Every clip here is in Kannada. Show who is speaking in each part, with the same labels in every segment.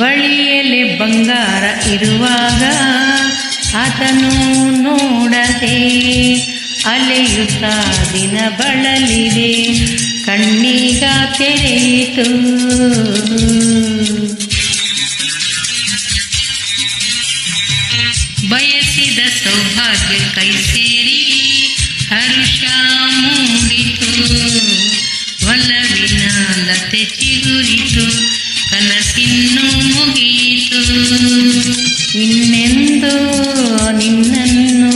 Speaker 1: ಬಳಿಯಲ್ಲಿ ಬಂಗಾರ ಇರುವಾಗ ಆತನು ನೋಡದೆ ಅಲೆಯುತ್ತ ದಿನ ಬಳಲಿದೆ, ಕಣ್ಣೀಗ ತೆರೆಯಿತು. ಬಯಸಿದ ಸೌಭಾಗ್ಯ ಕೈ ಸೇರಿ ಹರುಷ ಮೂಡಿತು, ಒಲವಿನ ಲತೆ ಚಿಗುರಿತು. ಕನಸಿನ್ನು ಮುಗೀತು. ಇನ್ನೆಂದು ನಿನ್ನನ್ನು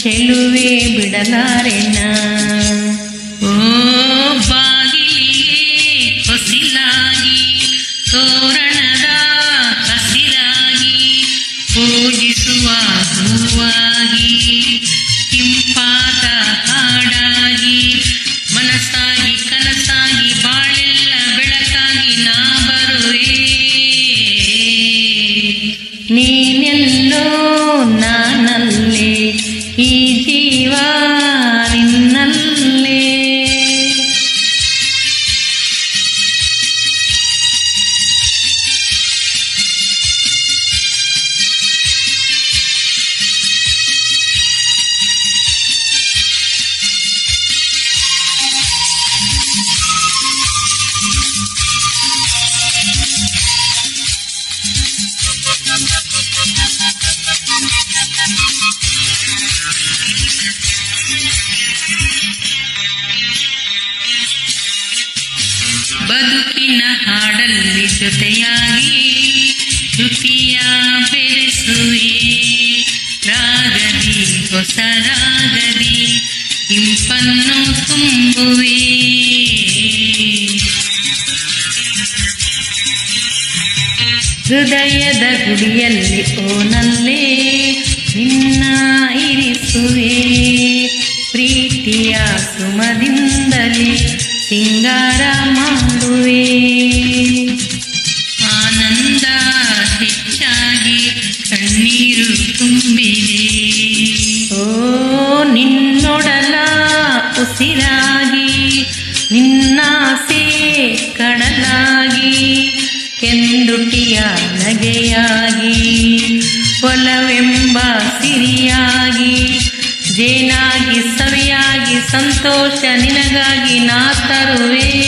Speaker 1: ಚೆಲುವೆ ಬಿಡಲಾರೆನ? ಓ ಬಾಗಿಲಿಗೆ ಹೊಸಿಲಾಗಿ ತೋರಣದ ಹಸಿರಾಗಿ ಪೂಜಿಸುವ ಹೂವಾಗಿ ಇಂಪಾದ ಬದುಕಿನ ಹಾಡಲ್ಲಿ ಜೊತೆಯಾಗಿ ಶ್ರುತಿಯ ಬೆರೆಸುವೆ ರಾಗದಿ ಹೊಸ ರಾಗದಿ ಇಂಪನ್ನು ತುಂಬುವೆ ಹೃದಯದ ಗುಡಿಯಲ್ಲಿ ಓನಲ್ಲೇ ನಿನ್ನ ಇರಿಸುವೆ ಪ್ರೀತಿಯ ಸುಮದಿಂದಲೇ ಸಿಂಗಾರ ಮಾಡುವೆ ನಗೆಯಾಗಿ ಒಲವೆಂಬ ಸಿರಿಯಾಗಿ ಜೇನಾಗಿ ಸವಿಯಾಗಿ ಸಂತೋಷ ನಿನಗಾಗಿ ನಾ ತರುವೆ.